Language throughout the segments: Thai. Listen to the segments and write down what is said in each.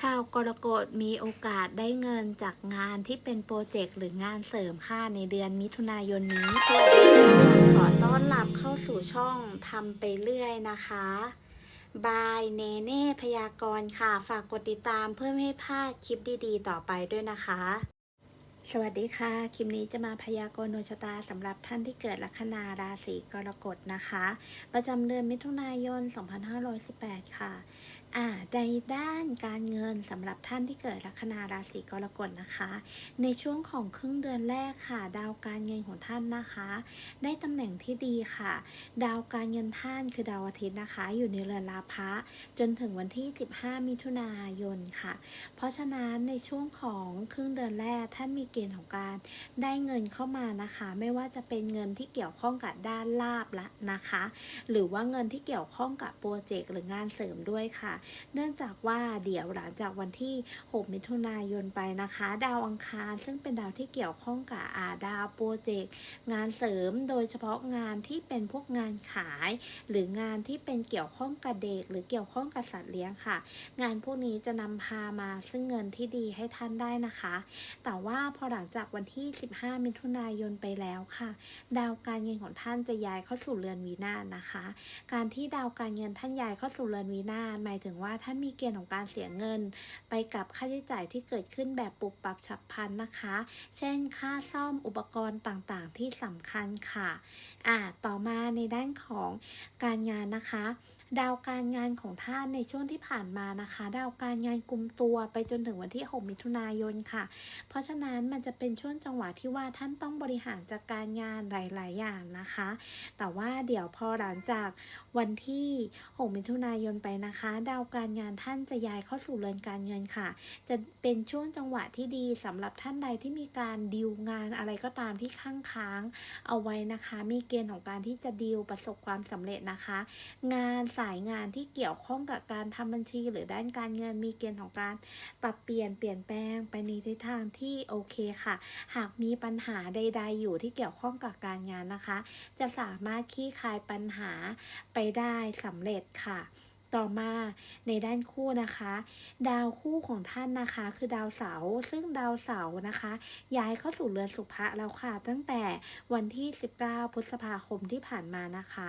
ชาวกรกฎมีโอกาสได้เงินจากงานที่เป็นโปรเจกต์หรืองานเสริมค่าในเดือนมิถุนายนนี้ขอต้อนรับเข้าสู่ช่องทำไปเรื่อยนะคะ บายเนเน่พยากรณ์ค่ะ ฝากกดติดตามเพื่อไม่ให้พลาดคลิปดีๆ ต่อไปด้วยนะคะ สวัสดีค่ะ คลิปนี้จะมาพยากรณ์ดวงชะตาสำหรับท่านที่เกิดลัคนาราศีกรกฎนะคะ ประจำเดือนมิถุนายน 2518 ค่ะ อ่าในด้านการเงินสำหรับท่านที่เกิดลัคนาราศีกรกฎนะคะ ในช่วงของครึ่งเดือนแรกค่ะ ดาวการเงินของท่านนะคะ ได้ตำแหน่งที่ดีค่ะ ดาวการเงินท่านคือดาวอาทิตย์นะคะ อยู่ในเรือนลาภะจนถึงวันที่ 15 มิถุนายนค่ะ เพราะฉะนั้นในช่วงของครึ่งเดือนแรกท่านมีเกณฑ์ของการได้เงินเข้ามานะคะ ไม่ว่าจะเป็นเงินที่เกี่ยวข้องกับด้านลาบละนะคะ หรือว่าเงินที่เกี่ยวข้องกับโปรเจกต์หรืองานเสริมด้วยค่ะ เนื่องจากว่าเดี๋ยวหลังจากวันที่ 6 มิถุนายนไปนะคะ ดาวอังคารซึ่งเป็นดาวที่เกี่ยวข้องกับอาดาวโปรเจกต์งานเสริมโดยเฉพาะงานที่เป็นพวกงานขาย หรืองานที่เป็นเกี่ยวข้องกับเด็ก หรือเกี่ยวข้องกับสัตว์เลี้ยงค่ะ งานพวกนี้จะนำพามาซึ่งเงินที่ดีให้ท่านได้นะคะ แต่ว่าพอหลังจากวันที่ 15 มิถุนายนไปแล้วค่ะ ดาวการเงินของท่านจะย้ายเข้าสู่เรือนวีนานะคะ การที่ดาวการเงินท่านย้ายเข้าสู่เรือนวีนาหมายถึงว่าท่านมีเกณฑ์ของการเสียเงิน ไปกับค่าใช้จ่ายที่เกิดขึ้นแบบปุบปับฉับพลันนะคะ เช่น ค่าซ่อมอุปกรณ์ต่างๆ ที่สำคัญค่ะ อ่า ต่อมาในด้านของการงานนะคะ ดาวการงานของท่านในช่วงที่ผ่านมานะคะ ดาวการงานกลุ่มตัวไปจนถึงวันที่ 6 มิถุนายนค่ะ เพราะฉะนั้นมันจะเป็นช่วงจังหวะที่ว่าท่านต้องบริหารจัดการงานหลาย ๆ อย่างนะคะ แต่ว่าเดี๋ยวพอหลังจากวันที่ 6 มิถุนายนไปนะคะ ดาวการงานท่านจะย้ายเข้าสู่เรือนการเงินค่ะ จะเป็นช่วงจังหวะที่ดีสำหรับท่านใดที่มีการดีลงานอะไรก็ตามที่ข้างค้างเอาไว้นะคะ มีเกณฑ์ของการที่จะดีลประสบความสำเร็จนะคะ งานสายงานที่เกี่ยวข้องกับการทำบัญชี หรือด้านการเงินมีเกณฑ์ของการปรับเปลี่ยนเปลี่ยนแปลงไปในทิศทางที่โอเคค่ะ หากมีปัญหาใด ๆ อยู่ที่เกี่ยวข้องกับการงานนะคะ จะสามารถคลี่คลายปัญหาไปได้สำเร็จค่ะ ต่อมาในด้านคู่นะคะ ดาวคู่ของท่านนะคะ คือดาวเสาร์ซึ่งดาวเสาร์นะคะ ย้ายเข้าสู่เรือนสุภะแล้วค่ะ ตั้งแต่วันที่ 19 พฤษภาคมที่ผ่านมานะคะ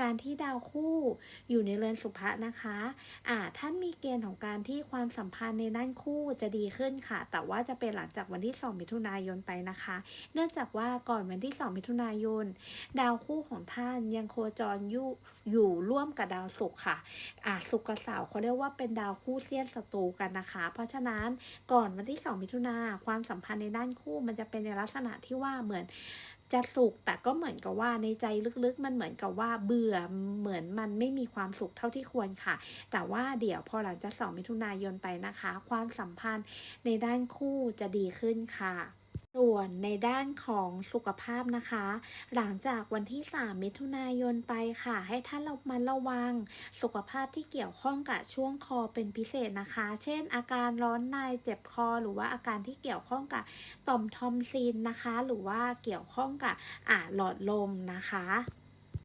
การที่ดาวคู่อยู่ในเรือนสุภะนะคะอ่าท่านมีเกณฑ์ของการที่ความสัมพันธ์ในด้านคู่จะดีขึ้นค่ะ แต่ว่าจะเป็นหลังจากวันที่ 2 มิถุนายนไปนะคะ เนื่องจากว่าก่อนวันที่ 2 มิถุนายน ดาวคู่ของท่านยังโคจรอยู่อยู่ร่วมกับดาวศุกร์ค่ะอะศุกกับเสาร์เขาเรียกว่าเป็นดาวคู่เสี้ยนศัตรูกันนะคะ เพราะฉะนั้นก่อนวันที่ 2 มิถุนาความสัมพันธ์ในด้านคู่มันจะเป็นในลักษณะที่ว่าเหมือนจะสุขแต่ก็เหมือนกับว่าในใจลึกๆ มันเหมือนกับว่าเบื่อเหมือนมันไม่มีความสุขเท่าที่ควรค่ะ แต่ว่าเดี๋ยวพอหลังจาก 2 มิถุนายนไปนะคะ ความสัมพันธ์ในด้านคู่จะดีขึ้นค่ะ ส่วนในด้านของสุขภาพนะคะ หลังจากวันที่ 3 มิถุนายนไปค่ะ ให้ท่านเรามันระวัง สุขภาพที่เกี่ยวข้องกับช่วงคอเป็นพิเศษนะคะ เช่น อาการร้อนในเจ็บคอ หรือว่าอาการที่เกี่ยวข้องกับต่อมทอมซินนะคะ หรือว่าเกี่ยวข้องกับอ่าหลอดลมนะคะ